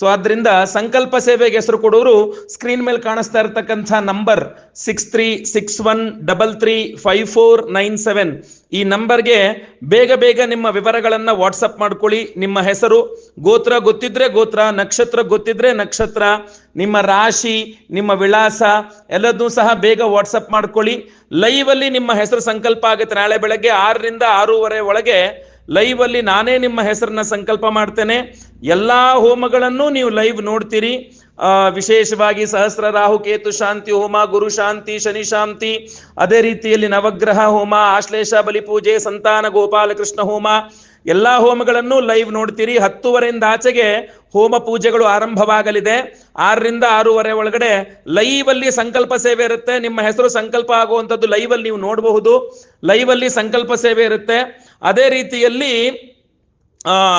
So ಆದ್ರಿಂದ ಸಂಕಲ್ಪ ಸೇವೆಗೆ ಹೆಸರು ಕೊಡೋರು ಸ್ಕ್ರೀನ್ ಮೇಲೆ ಕಾಣಿಸ್ತಾ ಇರತಕ್ಕಂಥ number six three six one double three five four nine seven ಈ ನಂಬರ್ಗೆ ಬೇಗ ಬೇಗ ನಿಮ್ಮ ವಿವರಗಳನ್ನ ವಾಟ್ಸಪ್ ಮಾಡ್ಕೊಳ್ಳಿ. ನಿಮ್ಮ ಹೆಸರು, ಗೋತ್ರ ಗೊತ್ತಿದ್ರೆ ಗೋತ್ರ, ನಕ್ಷತ್ರ ಗೊತ್ತಿದ್ರೆ ನಕ್ಷತ್ರ, ನಿಮ್ಮ ರಾಶಿ, ನಿಮ್ಮ ವಿಳಾಸ ಎಲ್ಲದನ್ನೂ ಸಹ ಬೇಗ ವಾಟ್ಸಪ್ ಮಾಡ್ಕೊಳ್ಳಿ. ಲೈವ್ ಅಲ್ಲಿ ನಿಮ್ಮ ಹೆಸರು ಸಂಕಲ್ಪ ಆಗುತ್ತೆ. ನಾಳೆ ಬೆಳಗ್ಗೆ ಆರರಿಂದ ಆರೂವರೆ ಒಳಗೆ ಲೈವ್ ಅಲ್ಲಿ ನಾನೇ ನಿಮ್ಮ ಹೆಸರನ್ನ ಸಂಕಲ್ಪ ಮಾಡ್ತೇನೆ. ಎಲ್ಲಾ ಹೋಮಗಳನ್ನು ನೀವು ಲೈವ್ ನೋಡ್ತೀರಿ. ವಿಶೇಷವಾಗಿ ಸಹಸ್ರ ರಾಹು, ಕೇತು ಶಾಂತಿ, ಹೋಮ, ಗುರು ಶಾಂತಿ, ಶನಿ ಶಾಂತಿ, ಅದೇ ರೀತಿಯಲ್ಲಿ ನವಗ್ರಹ ಹೋಮ, ಆಶ್ಲೇಷ ಬಲಿಪೂಜೆ ಸಂತಾನ, ಗೋಪಾಲಕೃಷ್ಣ ಹೋಮ ಎಲ್ಲಾ ಹೋಮಗಳನ್ನು ಲೈವ್ ನೋಡ್ತೀರಿ. ಹತ್ತುವರೆಯಿಂದ ಆಚೆಗೆ ಹೋಮ ಪೂಜೆಗಳು ಆರಂಭವಾಗಲಿದೆ. ಆರರಿಂದ ಆರೂವರೆ ಒಳಗಡೆ ಲೈವ್ ಅಲ್ಲಿ ಸಂಕಲ್ಪ ಸೇವೆ ಇರುತ್ತೆ. ನಿಮ್ಮ ಹೆಸರು ಸಂಕಲ್ಪ ಆಗುವಂಥದ್ದು ಲೈವ್ ಅಲ್ಲಿ ನೀವು ನೋಡಬಹುದು. ಲೈವ್ ಅಲ್ಲಿ ಸಂಕಲ್ಪ ಸೇವೆ ಇರುತ್ತೆ. ಅದೇ ರೀತಿಯಲ್ಲಿ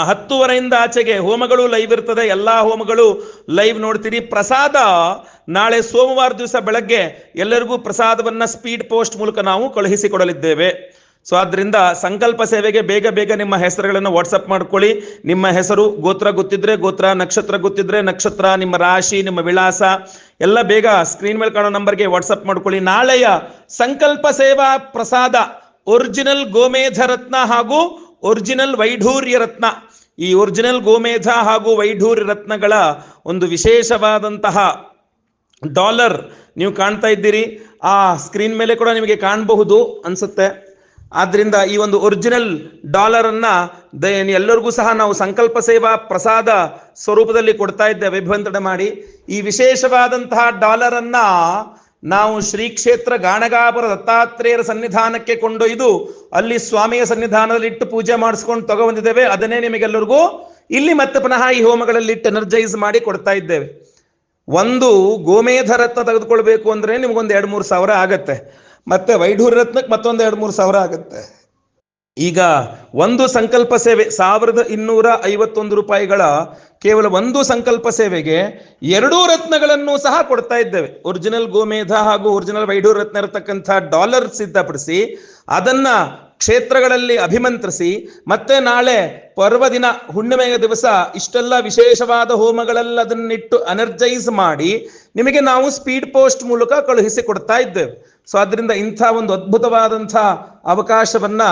ಹತ್ತುವರೆಯಿಂದ ಆಚೆಗೆ ಹೋಮಗಳು ಲೈವ್ ಇರ್ತದೆ. ಎಲ್ಲಾ ಹೋಮಗಳು ಲೈವ್ ನೋಡ್ತೀರಿ. ಪ್ರಸಾದ ನಾಳೆ ಸೋಮವಾರ ದಿವಸ ಬೆಳಗ್ಗೆ ಎಲ್ಲರಿಗೂ ಪ್ರಸಾದವನ್ನು ಸ್ಪೀಡ್ ಪೋಸ್ಟ್ ಮೂಲಕ ನಾವು ಕಳುಹಿಸಿಕೊಡಲಿದ್ದೇವೆ ಸೊ ಆದ್ರಿಂದ ಸಂಕಲ್ಪ ಸೇವೆಗೆ ಬೇಗ ಬೇಗ ನಿಮ್ಮ ಹೆಸರುಗಳನ್ನು ವಾಟ್ಸಪ್ ಮಾಡ್ಕೊಳ್ಳಿ. ನಿಮ್ಮ ಹೆಸರು ಗೋತ್ರ ಗೊತ್ತಿದ್ರೆ ಗೋತ್ರ, ನಕ್ಷತ್ರ ಗೊತ್ತಿದ್ರೆ ನಕ್ಷತ್ರ, ನಿಮ್ಮ ರಾಶಿ, ನಿಮ್ಮ ವಿಳಾಸ ಎಲ್ಲ ಬೇಗ ಸ್ಕ್ರೀನ್ ಮೇಲೆ ಕಾಣೋ ನಂಬರ್ಗೆ ವಾಟ್ಸಪ್ ಮಾಡ್ಕೊಳ್ಳಿ. ನಾಳೆಯ ಸಂಕಲ್ಪ ಸೇವಾ ಪ್ರಸಾದ ಒರಿಜಿನಲ್ ಗೋಮೇಧ ರತ್ನ ಹಾಗೂ ಒರಿಜಿನಲ್ ವೈಢೂರ್ಯ ರತ್ನ. ಈ ಒರಿಜಿನಲ್ ಗೋಮೇಧ ಹಾಗೂ ವೈಢೂರ್ಯ ರತ್ನಗಳ ಒಂದು ವಿಶೇಷವಾದಂತಹ ಡಾಲರ್ ನೀವು ಕಾಣ್ತಾ ಇದ್ದೀರಿ. ಆ ಸ್ಕ್ರೀನ್ ಮೇಲೆ ಕೂಡ ನಿಮಗೆ ಕಾಣಬಹುದು ಅನ್ಸುತ್ತೆ. ಆದ್ರಿಂದ ಈ ಒಂದು ಒರಿಜಿನಲ್ ಡಾಲರ್ ಅನ್ನ ಎಲ್ಲರಿಗೂ ಸಹ ನಾವು ಸಂಕಲ್ಪ ಸೇವಾ ಪ್ರಸಾದ ಸ್ವರೂಪದಲ್ಲಿ ಕೊಡ್ತಾ ಇದ್ದೇವೆ. ವಿಭಂತನೆ ಮಾಡಿ. ಈ ವಿಶೇಷವಾದಂತಹ ಡಾಲರ್ ಅನ್ನ ನಾವು ಶ್ರೀ ಕ್ಷೇತ್ರ ಗಾಣಗಾಪುರ ದತ್ತಾತ್ರೇಯರ ಸನ್ನಿಧಾನಕ್ಕೆ ಕೊಂಡೊಯ್ದು ಅಲ್ಲಿ ಸ್ವಾಮಿಯ ಸನ್ನಿಧಾನದಲ್ಲಿ ಇಟ್ಟು ಪೂಜೆ ಮಾಡಿಸ್ಕೊಂಡು ತಗೊಬಂದಿದ್ದೇವೆ. ಅದನ್ನೇ ನಿಮಗೆಲ್ಲರಿಗೂ ಇಲ್ಲಿ ಮತ್ತೆ ಪುನಃ ಈ ಹೋಮಗಳಲ್ಲಿ ಇಟ್ಟು ಎನರ್ಜೈಸ್ ಮಾಡಿ ಕೊಡ್ತಾ ಇದ್ದೇವೆ. ಒಂದು ಗೋಮೇಧ ರತ್ನ ತೆಗೆದುಕೊಳ್ಬೇಕು ಅಂದ್ರೆ ನಿಮ್ಗೊಂದು ಎರಡು ಮೂರು ಸಾವಿರ ಆಗತ್ತೆ. ಮತ್ತೆ ವೈಢೂರ ರತ್ನಕ್ಕೆ ಮತ್ತೊಂದು ಎರಡು ಮೂರು ಸಾವಿರ ಆಗುತ್ತೆ. ಈಗ ಒಂದು ಸಂಕಲ್ಪ ಸೇವೆ ಸಾವಿರದ ಇನ್ನೂರ ಐವತ್ತೊಂದು ರೂಪಾಯಿಗಳ ಕೇವಲ ಒಂದು ಸಂಕಲ್ಪ ಸೇವೆಗೆ ಎರಡೂ ರತ್ನಗಳನ್ನು ಸಹ ಕೊಡ್ತಾ ಇದ್ದೇವೆ. ಒರಿಜಿನಲ್ ಗೋಮೇಧ ಹಾಗೂ ಒರಿಜಿನಲ್ ವೈಢೂರ್ ರತ್ನ ಇರತಕ್ಕಂಥ ಡಾಲರ್ ಸಿದ್ಧಪಡಿಸಿ ಅದನ್ನ ಕ್ಷೇತ್ರಗಳಲ್ಲಿ ಅಭಿಮಂತ್ರಿಸಿ ಮತ್ತೆ ನಾಳೆ ಪರ್ವದಿನ ಹುಣ್ಣಿಮೆಯ ದಿವಸ ಇಷ್ಟೆಲ್ಲ ವಿಶೇಷವಾದ ಹೋಮಗಳೆಲ್ಲ ಅದನ್ನಿಟ್ಟು ಅನರ್ಜೈಸ್ ಮಾಡಿ ನಿಮಗೆ ನಾವು ಸ್ಪೀಡ್ ಪೋಸ್ಟ್ ಮೂಲಕ ಕಳುಹಿಸಿ ಕೊಡ್ತಾ ಇದ್ದೇವೆ. ಸೊ ಅದರಿಂದ ಇಂಥ ಒಂದು ಅದ್ಭುತವಾದಂಥ ಅವಕಾಶವನ್ನ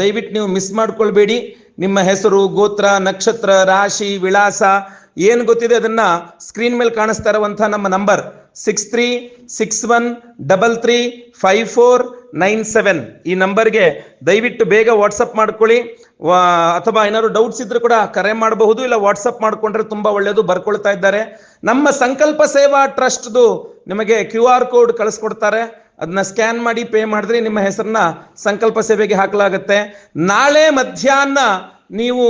ದಯವಿಟ್ಟು ನೀವು ಮಿಸ್ ಮಾಡ್ಕೊಳ್ಬೇಡಿ. ನಿಮ್ಮ ಹೆಸರು, ಗೋತ್ರ, ನಕ್ಷತ್ರ, ರಾಶಿ, ವಿಳಾಸ, ಏನು ಗೊತ್ತಿದೆ ಅದನ್ನ ಸ್ಕ್ರೀನ್ ಮೇಲೆ ಕಾಣಿಸ್ತಾ ಇರುವಂತಹ ನಮ್ಮ number six three six one double three five four nine seven ಈ ನಂಬರ್ಗೆ ದಯವಿಟ್ಟು ಬೇಗ ವಾಟ್ಸಪ್ ಮಾಡ್ಕೊಳ್ಳಿ. ಅಥವಾ ಏನಾದ್ರು ಡೌಟ್ಸ್ ಇದ್ರೆ ಕೂಡ ಕರೆ ಮಾಡಬಹುದು, ಇಲ್ಲ ವಾಟ್ಸಪ್ ಮಾಡ್ಕೊಂಡ್ರೆ ತುಂಬಾ ಒಳ್ಳೆಯದು ಬರ್ಕೊಳ್ತಾ ಇದ್ದಾರೆ. ನಮ್ಮ ಸಂಕಲ್ಪ ಸೇವಾ ಟ್ರಸ್ಟ್ದು ನಿಮಗೆ ಕ್ಯೂ ಆರ್ ಕೋಡ್ ಕಳಿಸ್ಕೊಡ್ತಾರೆ. ಅದನ್ನ ಸ್ಕ್ಯಾನ್ ಮಾಡಿ ಪೇ ಮಾಡಿದ್ರೆ ನಿಮ್ಮ ಹೆಸರನ್ನ ಸಂಕಲ್ಪ ಸೇವೆಗೆ ಹಾಕಲಾಗುತ್ತೆ. ನಾಳೆ ಮಧ್ಯಾಹ್ನ ನೀವು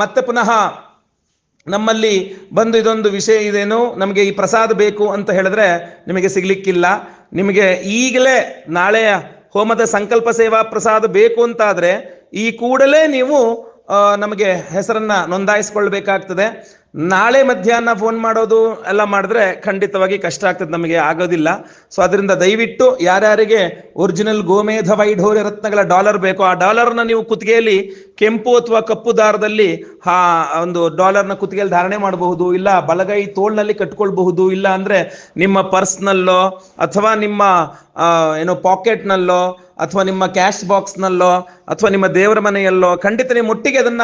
ಮತ್ತೆ ಪುನಃ ನಮ್ಮಲ್ಲಿ ಬಂದು ಇದೊಂದು ವಿಷಯ ಇದೇನು, ನಮಗೆ ಈ ಪ್ರಸಾದ ಬೇಕು ಅಂತ ಹೇಳಿದ್ರೆ ನಿಮಗೆ ಸಿಗ್ಲಿಕ್ಕಿಲ್ಲ. ನಿಮಗೆ ಈಗಲೇ ನಾಳೆ ಹೋಮದ ಸಂಕಲ್ಪ ಸೇವಾ ಪ್ರಸಾದ ಬೇಕು ಅಂತಾದರೆ ಈ ಕೂಡಲೇ ನೀವು ನಮಗೆ ಹೆಸರನ್ನ ನೋಂದಾಯಿಸ್ಕೊಳ್ಬೇಕಾಗ್ತದೆ. ನಾಳೆ ಮಧ್ಯಾಹ್ನ ಫೋನ್ ಮಾಡೋದು ಎಲ್ಲ ಮಾಡಿದ್ರೆ ಖಂಡಿತವಾಗಿ ಕಷ್ಟ ಆಗ್ತದೆ, ನಮಗೆ ಆಗೋದಿಲ್ಲ. ಸೊ ಅದರಿಂದ ದಯವಿಟ್ಟು ಯಾರ್ಯಾರಿಗೆ ಒರಿಜಿನಲ್ ಗೋಮೇಧ ವೈಢೋರ್ಯ ರತ್ನಗಳ ಡಾಲರ್ ಬೇಕು, ಆ ಡಾಲರ್ನ ನೀವು ಕುತ್ತಿಗೆಯಲ್ಲಿ ಕೆಂಪು ಅಥವಾ ಕಪ್ಪು ದಾರದಲ್ಲಿ, ಆ, ಒಂದು ಡಾಲರ್ನ ಕುತ್ತಿಗೆಯಲ್ಲಿ ಧಾರಣೆ ಮಾಡಬಹುದು, ಇಲ್ಲ ಬಲಗೈ ತೋಳ್ನಲ್ಲಿ ಕಟ್ಕೊಳ್ಬಹುದು, ಇಲ್ಲ ಅಂದ್ರೆ ನಿಮ್ಮ ಪರ್ಸ್ನಲ್ಲೋ ಅಥವಾ ನಿಮ್ಮ ಏನೋ ಪಾಕೆಟ್ನಲ್ಲೋ ಅಥವಾ ನಿಮ್ಮ ಕ್ಯಾಶ್ ಬಾಕ್ಸ್ನಲ್ಲೋ ಅಥವಾ ನಿಮ್ಮ ದೇವರ ಮನೆಯಲ್ಲೋ ಖಂಡಿತ ನೀವು ಒಟ್ಟಿಗೆ ಅದನ್ನ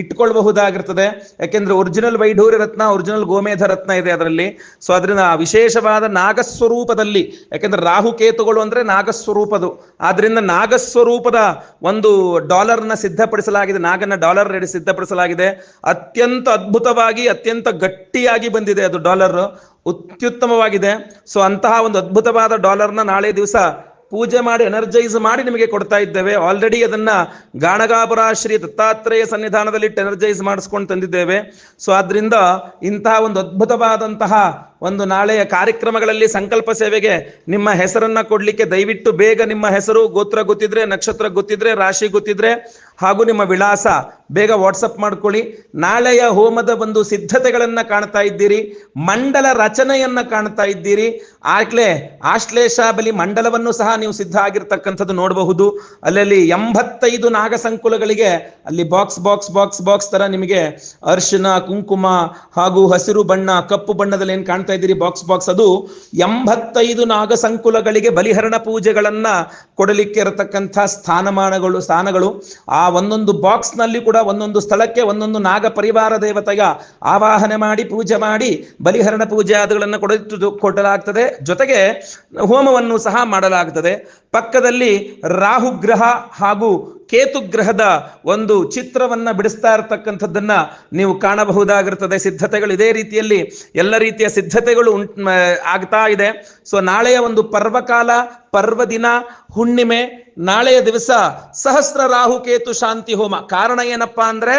ಇಟ್ಕೊಳ್ಬಹುದಾಗಿರ್ತದೆ. ಯಾಕೆಂದ್ರೆ ಒರಿಜಿನಲ್ ವೈಢೂರ್ಯ ರತ್ನ ಒರಿಜಿನಲ್ ಗೋಮೇಧ ರತ್ನ ಇದೆ ಅದರಲ್ಲಿ. ಸೊ ಅದರಿಂದ ವಿಶೇಷವಾದ ನಾಗಸ್ವರೂಪದಲ್ಲಿ, ಯಾಕೆಂದ್ರೆ ರಾಹು ಕೇತುಗಳು ಅಂದ್ರೆ ನಾಗಸ್ವರೂಪದು. ಆದ್ರಿಂದ ನಾಗಸ್ವರೂಪದ ಒಂದು ಡಾಲರ್ನ ಸಿದ್ಧಪಡಿಸಲಾಗಿದೆ, ನಾಗನ ಡಾಲರ್ ರೆಡಿ ಸಿದ್ಧಪಡಿಸಲಾಗಿದೆ. ಅತ್ಯಂತ ಅದ್ಭುತವಾಗಿ, ಅತ್ಯಂತ ಗಟ್ಟಿಯಾಗಿ ಬಂದಿದೆ ಅದು ಡಾಲರ್. ಅತ್ಯುತ್ತಮವಾಗಿದೆ ಸೊ ಅಂತಹ ಒಂದು ಅದ್ಭುತವಾದ ಡಾಲರ್ನ ನಾಳೆ ದಿವಸ ಪೂಜೆ ಮಾಡಿ ಎನರ್ಜೈಸ್ ಮಾಡಿ ನಿಮಗೆ ಕೊಡ್ತಾ ಇದ್ದೇವೆ. ಆಲ್ರೆಡಿ ಅದನ್ನ ಗಾಣಗಾಪುರ ಶ್ರೀ ದತ್ತಾತ್ರೇಯ ಸನ್ನಿಧಾನದಲ್ಲಿ ಎನರ್ಜೈಸ್ ಮಾಡಿಸ್ಕೊಂಡು ತಂದಿದ್ದೇವೆ. ಸೊ ಆದ್ರಿಂದ ಇಂತಹ ಒಂದು ಅದ್ಭುತವಾದಂತಹ ಒಂದು ನಾಳೆಯ ಕಾರ್ಯಕ್ರಮಗಳಲ್ಲಿ ಸಂಕಲ್ಪ ಸೇವೆಗೆ ನಿಮ್ಮ ಹೆಸರನ್ನ ಕೊಡ್ಲಿಕ್ಕೆ ದಯವಿಟ್ಟು ಬೇಗ ನಿಮ್ಮ ಹೆಸರು, ಗೋತ್ರ ಗೊತ್ತಿದ್ರೆ, ನಕ್ಷತ್ರ ಗೊತ್ತಿದ್ರೆ, ರಾಶಿ ಗೊತ್ತಿದ್ರೆ ಹಾಗೂ ನಿಮ್ಮ ವಿಳಾಸ ಬೇಗ ವಾಟ್ಸಪ್ ಮಾಡ್ಕೊಳ್ಳಿ. ನಾಳೆಯ ಹೋಮದ ಒಂದು ಸಿದ್ಧತೆಗಳನ್ನು ಕಾಣ್ತಾ ಇದ್ದೀರಿ. ಮಂಡಲ ರಚನೆಯನ್ನ ಕಾಣ್ತಾ ಇದ್ದೀರಿ. ಆಗ್ಲೇ ಆಶ್ಲೇಷ ಬಲಿ ಮಂಡಲವನ್ನು ಸಹ ನೀವು ಸಿದ್ಧ ಆಗಿರ್ತಕ್ಕಂಥದ್ದು ನೋಡಬಹುದು. ಅಲ್ಲಲ್ಲಿ ಎಂಬತ್ತೈದು ನಾಗ ಸಂಕುಲಗಳಿಗೆ ಅಲ್ಲಿ ಬಾಕ್ಸ್ ಬಾಕ್ಸ್ ಬಾಕ್ಸ್ ಬಾಕ್ಸ್ ತರ ನಿಮಗೆ ಅರ್ಶಿನ, ಕುಂಕುಮ ಹಾಗೂ ಹಸಿರು ಬಣ್ಣ, ಕಪ್ಪು ಬಣ್ಣದಲ್ಲಿ ಏನು ಕಾಣ್ತಾ ಇದ್ದೀರಿ? ಬಾಕ್ಸ್ ಬಾಕ್ಸ್ ಅದು ಎಂಬತ್ತೈದು ನಾಗ ಸಂಕುಲಗಳಿಗೆ ಬಲಿಹರಣ ಪೂಜೆಗಳನ್ನ ಕೊಡಲಿಕ್ಕೆ ಇರತಕ್ಕಂಥ ಸ್ಥಾನಮಾನಗಳು, ಸ್ಥಾನಗಳು. ಆ ಒಂದೊಂದು ಬಾಕ್ಸ್ನಲ್ಲಿ ಕೂಡ ಒಂದೊಂದು ಸ್ಥಳಕ್ಕೆ ಒಂದೊಂದು ನಾಗ ಪರಿವಾರ ದೇವತೆಯ ಆವಾಹನೆ ಮಾಡಿ, ಪೂಜೆ ಮಾಡಿ, ಬಲಿಹರಣ ಪೂಜೆ ಅದುಗಳನ್ನು ಕೊಡ ಕೊಡಲಾಗ್ತದೆ. ಜೊತೆಗೆ ಹೋಮವನ್ನು ಸಹ ಮಾಡಲಾಗ್ತದೆ. ಪಕ್ಕದಲ್ಲಿ ರಾಹುಗ್ರಹ ಹಾಗೂ ಕೇತು ಗ್ರಹದ ಒಂದು ಚಿತ್ರವನ್ನ ಬಿಡಿಸ್ತಾ ಇರತಕ್ಕಂಥದ್ದನ್ನ ನೀವು ಕಾಣಬಹುದಾಗಿರ್ತದೆ. ಸಿದ್ಧತೆಗಳು ಇದೇ ರೀತಿಯಲ್ಲಿ ಎಲ್ಲ ರೀತಿಯ ಸಿದ್ಧತೆಗಳು ಉಂಟ್ ಆಗ್ತಾ ಇದೆ. ಸೊ ನಾಳೆಯ ಒಂದು ಪರ್ವಕಾಲ, ಪರ್ವ ದಿನ, ಹುಣ್ಣಿಮೆ, ನಾಳೆಯ ದಿವಸ ಸಹಸ್ರ ರಾಹು, ಕೇತು, ಶಾಂತಿ, ಹೋಮ. ಕಾರಣ ಏನಪ್ಪಾ ಅಂದ್ರೆ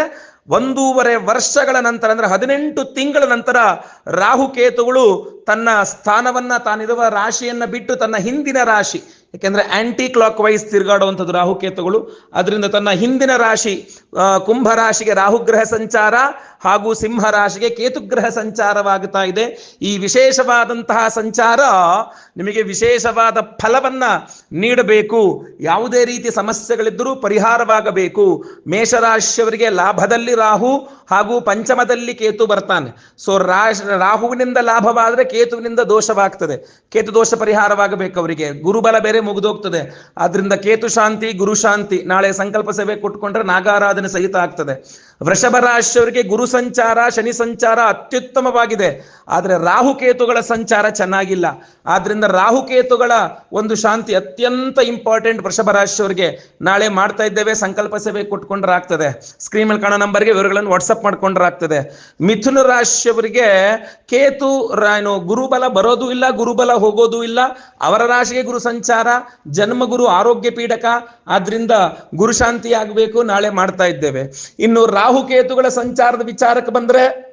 ಒಂದೂವರೆ ವರ್ಷಗಳ ನಂತರ, ಅಂದ್ರೆ ಹದಿನೆಂಟು ತಿಂಗಳ ನಂತರ ರಾಹುಕೇತುಗಳು ತನ್ನ ಸ್ಥಾನವನ್ನ ತಾನಿರುವ ರಾಶಿಯನ್ನ ಬಿಟ್ಟು ತನ್ನ ಹಿಂದಿನ ರಾಶಿ ಯಾಕೆಂದ್ರೆ ಆಂಟಿ ಕ್ಲಾಕ್ ವೈಸ್ ತಿರುಗಾಡುವಂಥದ್ದು ರಾಹುಕೇತುಗಳು. ಅದರಿಂದ ತನ್ನ ಹಿಂದಿನ ರಾಶಿ ಕುಂಭ ರಾಶಿಗೆ ರಾಹುಗ್ರಹ ಸಂಚಾರ ಹಾಗೂ ಸಿಂಹ ರಾಶಿಗೆ ಕೇತುಗ್ರಹ ಸಂಚಾರವಾಗುತ್ತಾ ಇದೆ. ಈ ವಿಶೇಷವಾದಂತಹ ಸಂಚಾರ ನಿಮಗೆ ವಿಶೇಷವಾದ ಫಲವನ್ನ ನೀಡಬೇಕು. ಯಾವುದೇ ರೀತಿ ಸಮಸ್ಯೆಗಳಿದ್ದರೂ ಪರಿಹಾರವಾಗಬೇಕು. ಮೇಷರಾಶಿಯವರಿಗೆ ಲಾಭದಲ್ಲಿ ರಾಹು ಹಾಗೂ ಪಂಚಮದಲ್ಲಿ ಕೇತು ಬರ್ತಾನೆ. ಸೊ ರಾಹುವಿನಿಂದ ಲಾಭವಾದರೆ ಕೇತುವಿನಿಂದ ದೋಷವಾಗ್ತದೆ. ಕೇತು ದೋಷ ಪರಿಹಾರವಾಗಬೇಕು ಅವರಿಗೆ. ಗುರುಬಲ ಬೇರೆ ಮುಗಿದೋಗ್ತದೆ. ಆದ್ರಿಂದ ಕೇತು ಶಾಂತಿ, ಗುರು ಶಾಂತಿ ನಾಳೆ ಸಂಕಲ್ಪ ಸೇವೆ ಕೊಟ್ಕೊಂಡ್ರೆ ನಾಗಾರಾಧನೆ ಸಹಿತ ಆಗ್ತದೆ. ವೃಷಭ ರಾಶಿಯವರಿಗೆ ಗುರು ಸಂಚಾರ, ಶನಿ ಸಂಚಾರ ಅತ್ಯುತ್ತಮವಾಗಿದೆ. ಆದರೆ ರಾಹುಕೇತುಗಳ ಸಂಚಾರ ಚೆನ್ನಾಗಿಲ್ಲ. ಆದ್ರಿಂದ ರಾಹುಕೇತುಗಳ ಒಂದು ಶಾಂತಿ ಅತ್ಯಂತ ಇಂಪಾರ್ಟೆಂಟ್ ವೃಷಭ ರಾಶಿಯವರಿಗೆ ನಾಳೆ ಮಾಡ್ತಾ ಇದ್ದೇವೆ, ಸಂಕಲ್ಪ ಸೇವೆ ಕೊಟ್ಕೊಂಡ್ರೆ ಆಗ್ತದೆ ಸ್ಕ್ರೀನ್ ಮೇಲೆ ಕಾಣೋ ನಂಬರ್ಗೆ ವಿವರಗಳನ್ನು ವಾಟ್ಸಪ್ ಮಾಡ್ಕೊಂಡ್ರೆ ಆಗ್ತದೆ ಮಿಥುನ ರಾಶಿಯವರಿಗೆ ಕೇತು ಏನು ಗುರುಬಲ ಬರೋದು ಇಲ್ಲ, ಗುರುಬಲ ಹೋಗೋದು ಇಲ್ಲ. ಅವರ ರಾಶಿಗೆ ಗುರು ಸಂಚಾರ ಜನ್ಮ ಗುರು ಆರೋಗ್ಯ ಪೀಡಕ, ಆದ್ರಿಂದ ಗುರುಶಾಂತಿ ಆಗಬೇಕು ನಾಳೆ ಮಾಡ್ತಾ ಇದ್ದೇವೆ. ಇನ್ನು ರಾಹುಕೇತುಗಳ ಸಂಚಾರದ ವಿಚಾರಕ್ಕೆ ಬಂದ್ರೆ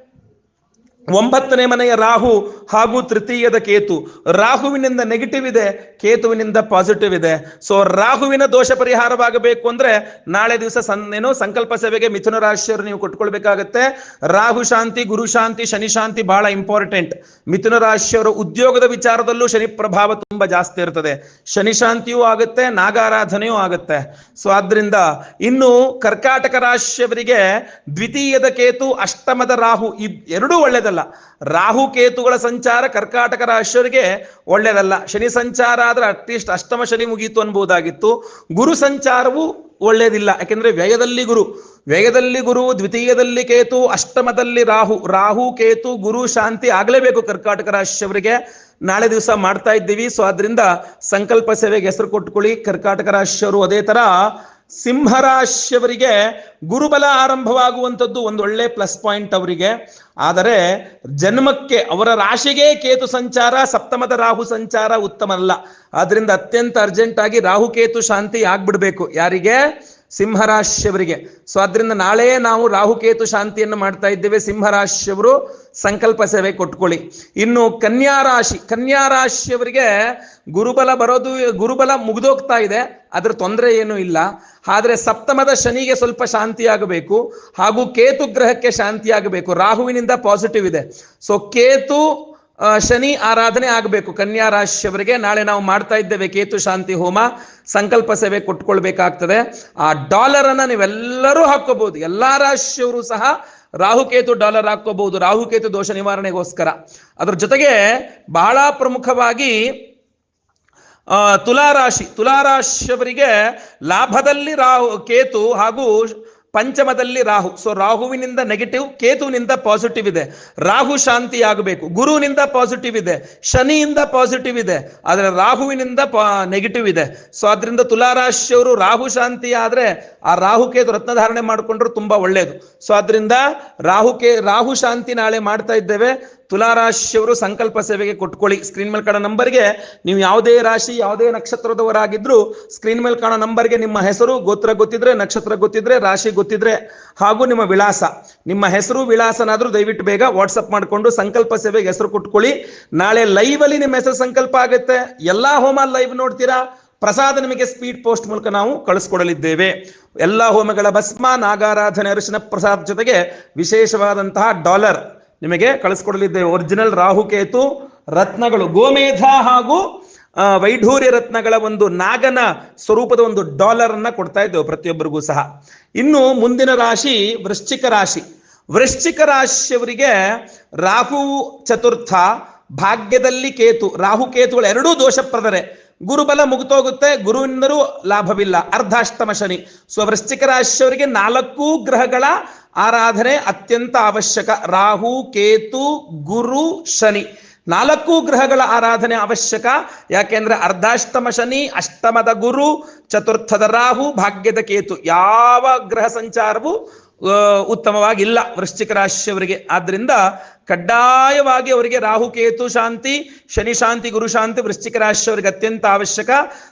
ಒಂಬತ್ತನೇ ಮನೆಯ ರಾಹು ಹಾಗೂ ತೃತೀಯದ ಕೇತು. ರಾಹುವಿನಿಂದ ನೆಗೆಟಿವ್ ಇದೆ, ಕೇತುವಿನಿಂದ ಪಾಸಿಟಿವ್ ಇದೆ. ಸೊ ರಾಹುವಿನ ದೋಷ ಪರಿಹಾರವಾಗಬೇಕು ಅಂದ್ರೆ ನಾಳೆ ದಿವಸ ಸನ್, ಏನೋ ಸಂಕಲ್ಪ ಸೇವೆಗೆ ಮಿಥುನ ರಾಶಿಯವರು ನೀವು ಕೊಟ್ಕೊಳ್ಬೇಕಾಗತ್ತೆ. ರಾಹು ಶಾಂತಿ, ಗುರು ಶಾಂತಿ, ಶನಿ ಶಾಂತಿ ಬಹಳ ಇಂಪಾರ್ಟೆಂಟ್ ಮಿಥುನ ರಾಶಿಯವರು ಉದ್ಯೋಗದ ವಿಚಾರದಲ್ಲೂ ಶನಿ ಪ್ರಭಾವ ತುಂಬಾ ಜಾಸ್ತಿ ಇರ್ತದೆ. ಶನಿ ಶಾಂತಿಯೂ ಆಗುತ್ತೆ, ನಾಗಾರಾಧನೆಯೂ ಆಗುತ್ತೆ. ಸೊ ಆದ್ರಿಂದ ಇನ್ನು ಕರ್ಕಾಟಕ ರಾಶಿಯವರಿಗೆ ದ್ವಿತೀಯದ ಕೇತು, ಅಷ್ಟಮದ ರಾಹು ಎರಡೂ ಎರಡೂ ಒಳ್ಳೆಯದಲ್ಲ. ರಾಹು ಕೇತುಗಳ ಸಂಚಾರ ಕರ್ಕಾಟಕ ರಾಶಿಯವರಿಗೆ ಒಳ್ಳೆಯದಲ್ಲ. ಶನಿ ಸಂಚಾರ ಆದ್ರೆ ಅಟ್ಲೀಸ್ಟ್ ಅಷ್ಟಮ ಶನಿ ಮುಗೀತು ಅನ್ಬೋದಾಗಿತ್ತು. ಗುರು ಸಂಚಾರವು ಒಳ್ಳೇದಿಲ್ಲ ಯಾಕೆಂದ್ರೆ ವ್ಯಯದಲ್ಲಿ ಗುರು. ವ್ಯಯದಲ್ಲಿ ಗುರು, ದ್ವಿತೀಯದಲ್ಲಿ ಕೇತು, ಅಷ್ಟಮದಲ್ಲಿ ರಾಹು. ರಾಹು, ಕೇತು, ಗುರು, ಶಾಂತಿ ಆಗಲೇಬೇಕು ಕರ್ಕಾಟಕ ರಾಶಿಯವರಿಗೆ. ನಾಳೆ ದಿವಸ ಮಾಡ್ತಾ ಇದ್ದೀವಿ. ಸೊ ಅದರಿಂದ ಸಂಕಲ್ಪ ಸೇವೆಗೆ ಹೆಸರು ಕೊಟ್ಕೊಳ್ಳಿ ಕರ್ಕಾಟಕ ರಾಶಿಯವರು ಅದೇ ತರ ಸಿಂಹರಾಶಿಯವರಿಗೆ ಗುರುಬಲ ಆರಂಭವಾಗುವಂಥದ್ದು ಒಂದು ಒಳ್ಳೆ ಪ್ಲಸ್ ಪಾಯಿಂಟ್ ಅವರಿಗೆ. ಆದರೆ ಜನ್ಮಕ್ಕೆ ಅವರ ರಾಶಿಗೆ ಕೇತು ಸಂಚಾರ, ಸಪ್ತಮದ ರಾಹು ಸಂಚಾರ ಉತ್ತಮ ಅಲ್ಲ. ಆದ್ರಿಂದ ಅತ್ಯಂತ ಅರ್ಜೆಂಟ್ ಆಗಿ ರಾಹು, ಕೇತು, ಶಾಂತಿ ಆಗ್ಬಿಡ್ಬೇಕು. ಯಾರಿಗೆ? ಸಿಂಹರಾಶಿಯವರಿಗೆ. ಸೊ ಅದರಿಂದ ನಾಳೆ ನಾವು ರಾಹುಕೇತು ಶಾಂತಿಯನ್ನು ಮಾಡ್ತಾ ಇದ್ದೇವೆ. ಸಿಂಹರಾಶಿಯವರು ಸಂಕಲ್ಪ ಸೇವೆ ಕೊಟ್ಕೊಳ್ಳಿ. ಇನ್ನು ಕನ್ಯಾ ರಾಶಿ ಗುರುಬಲ ಬರೋದು, ಗುರುಬಲ ಮುಗಿದೋಗ್ತಾ ಇದೆ. ಅದ್ರ ತೊಂದರೆ ಏನೂ ಇಲ್ಲ. ಆದರೆ ಸಪ್ತಮದ ಶನಿಗೆ ಸ್ವಲ್ಪ ಶಾಂತಿ ಆಗಬೇಕು ಹಾಗೂ ಕೇತು ಗ್ರಹಕ್ಕೆ ಶಾಂತಿ ಆಗಬೇಕು ರಾಹುವಿನಿಂದ ಪಾಸಿಟಿವ್ ಇದೆ. ಸೊ ಕೇತು ಶನಿ ಆರಾಧನೆ ಆಗಬೇಕು. ಕನ್ಯಾ ರಾಶಿಯವರಿಗೆ ನಾಳೆ ನಾವು ಮಾಡ್ತಾ ಇದ್ದೇವೆ ಕೇತು, ಶಾಂತಿ, ಹೋಮ. ಸಂಕಲ್ಪ ಸೇವೆ ಕೊಟ್ಕೊಳ್ಬೇಕಾಗ್ತದೆ. ಆ ಡಾಲರ್ ಅನ್ನ ನೀವೆಲ್ಲರೂ ಹಾಕೋಬಹುದು ಎಲ್ಲಾ ರಾಶಿಯವರು ಸಹ ರಾಹುಕೇತು ಡಾಲರ್ ಹಾಕೋಬಹುದು ರಾಹುಕೇತು ದೋಷ ನಿವಾರಣೆಗೋಸ್ಕರ. ಅದರ ಜೊತೆಗೆ ಬಹಳ ಪ್ರಮುಖವಾಗಿ ತುಲಾರಾಶಿ. ತುಲಾರಾಶಿಯವರಿಗೆ ಲಾಭದಲ್ಲಿ ರಾಹು, ಕೇತು ಹಾಗೂ ಪಂಚಮದಲ್ಲಿ ರಾಹು. ಸೊ ರಾಹುವಿನಿಂದ ನೆಗೆಟಿವ್ ಕೇತುವಿನಿಂದ ಪಾಸಿಟಿವ್ ಇದೆ. ರಾಹು ಶಾಂತಿ ಆಗಬೇಕು ಗುರುವಿನಿಂದ ಪಾಸಿಟಿವ್ ಇದೆ. ಶನಿಯಿಂದ ಪಾಸಿಟಿವ್ ಇದೆ. ಆದರೆ ರಾಹುವಿನಿಂದ ನೆಗೆಟಿವ್ ಇದೆ. ಸೊ ಅದರಿಂದ ತುಲಾರಾಶಿಯವರು ರಾಹು ಶಾಂತಿ ಆದ್ರೆ ಆ ರಾಹು ಕೇತು ರತ್ನಧಾರಣೆ ಮಾಡಿಕೊಂಡ್ರು ತುಂಬಾ ಒಳ್ಳೆಯದು ಸೊ ಅದರಿಂದ ರಾಹು ಕೇ, ರಾಹು ಶಾಂತಿ ನಾಳೆ ಮಾಡ್ತಾ ಇದ್ದೇವೆ. ತುಲಾರಾಶಿಯವರು ಸಂಕಲ್ಪ ಸೇವೆಗೆ ಕೊಟ್ಕೊಳ್ಳಿ. ಸ್ಕ್ರೀನ್ ಮೇಲೆ ಕಾಣೋ ನಂಬರ್ಗೆ ನೀವು ಯಾವುದೇ ರಾಶಿ, ಯಾವುದೇ ನಕ್ಷತ್ರದವರಾಗಿದ್ದರೂ ಸ್ಕ್ರೀನ್ ಮೇಲೆ ಕಾಣೋ ನಂಬರ್ಗೆ ನಿಮ್ಮ ಹೆಸರು ಗೋತ್ರ ಗೊತ್ತಿದ್ರೆ, ನಕ್ಷತ್ರ ಗೊತ್ತಿದ್ರೆ, ರಾಶಿ ಗೊತ್ತಿದ್ರೆ ಹಾಗೂ ನಿಮ್ಮ ವಿಳಾಸ. ನಿಮ್ಮ ಹೆಸರು, ವಿಳಾಸನಾದರೂ ದಯವಿಟ್ಟು ಬೇಗ ವಾಟ್ಸಪ್ ಮಾಡಿಕೊಂಡು ಸಂಕಲ್ಪ ಸೇವೆಗೆ ಹೆಸರು ಕೊಟ್ಕೊಳ್ಳಿ. ನಾಳೆ ಲೈವ್ ಅಲ್ಲಿ ನಿಮ್ಮ ಹೆಸರು ಸಂಕಲ್ಪ ಆಗುತ್ತೆ. ಎಲ್ಲ ಹೋಮ ಲೈವ್ ನೋಡ್ತೀರಾ? ಪ್ರಸಾದ ನಿಮಗೆ ಸ್ಪೀಡ್ ಪೋಸ್ಟ್ ಮೂಲಕ ನಾವು ಕಳಿಸ್ಕೊಡಲಿದ್ದೇವೆ. ಎಲ್ಲ ಹೋಮಗಳ ಭಸ್ಮ, ನಾಗಾರಾಧನೆ, ಅರಿಶಿನ ಪ್ರಸಾದ ಜೊತೆಗೆ ವಿಶೇಷವಾದಂತಹ ಡಾಲರ್. ನಿಮಗೆ ಕಳಿಸ್ಕೊಡಲಿದ್ದೇವೆ ಒರಿಜಿನಲ್ ರಾಹುಕೇತು ರತ್ನಗಳು. ಗೋಮೇಧ ಹಾಗೂ ವೈಢೂರ್ಯ ರತ್ನಗಳ ಒಂದು ನಾಗನ ಸ್ವರೂಪದ ಒಂದು ಡಾಲರ್ ಅನ್ನ ಕೊಡ್ತಾ ಇದ್ದೇವೆ ಪ್ರತಿಯೊಬ್ಬರಿಗೂ ಸಹ. ಇನ್ನು ಮುಂದಿನ ರಾಶಿ ವೃಶ್ಚಿಕ ರಾಶಿ. ವೃಶ್ಚಿಕ ರಾಶಿಯವರಿಗೆ ರಾಹು ಚತುರ್ಥ, ಭಾಗ್ಯದಲ್ಲಿ ಕೇತು. ರಾಹು ಕೇತುಗಳು ಎರಡೂ ದೋಷಪ್ರದರೆ. ಗುರುಬಲ ಮುಗಿತೋಗುತ್ತೆ, ಗುರುವಿಂದರೂ ಲಾಭವಿಲ್ಲ. ಅರ್ಧಾಷ್ಟಮ ಶನಿ. ಸೊ ವೃಶ್ಚಿಕ ರಾಶಿಯವರಿಗೆ ನಾಲ್ಕು ಗ್ರಹಗಳ ಆರಾಧನೆ ಅತ್ಯಂತ ಅವಶ್ಯಕ. ರಾಹು, ಕೇತು, ಗುರು, ಶನಿ. ನಾಲ್ಕು ಗ್ರಹಗಳ ಆರಾಧನೆ ಅವಶ್ಯಕ. ಯಾಕೆಂದ್ರೆ ಅರ್ಧಾಷ್ಟಮ ಶನಿ, ಅಷ್ಟಮದ ಗುರು, ಚತುರ್ಥದ ರಾಹು, ಭಾಗ್ಯದ ಕೇತು. ಯಾವ ಗ್ರಹ ಸಂಚಾರವು ಉತ್ತಮವಾಗಿಲ್ಲ ವೃಶ್ಚಿಕ ರಾಶಿಯವರಿಗೆ ಆದ್ರಿಂದ ಕಡ್ಡಾಯವಾಗಿ ಅವರಿಗೆ ರಾಹು, ಕೇತು, ಶಾಂತಿ, ಶನಿ ಶಾಂತಿ, ಗುರು ಶಾಂತಿ ವೃಶ್ಚಿಕ ರಾಶಿಯವರಿಗೆ ಅತ್ಯಂತ ಅವಶ್ಯಕ.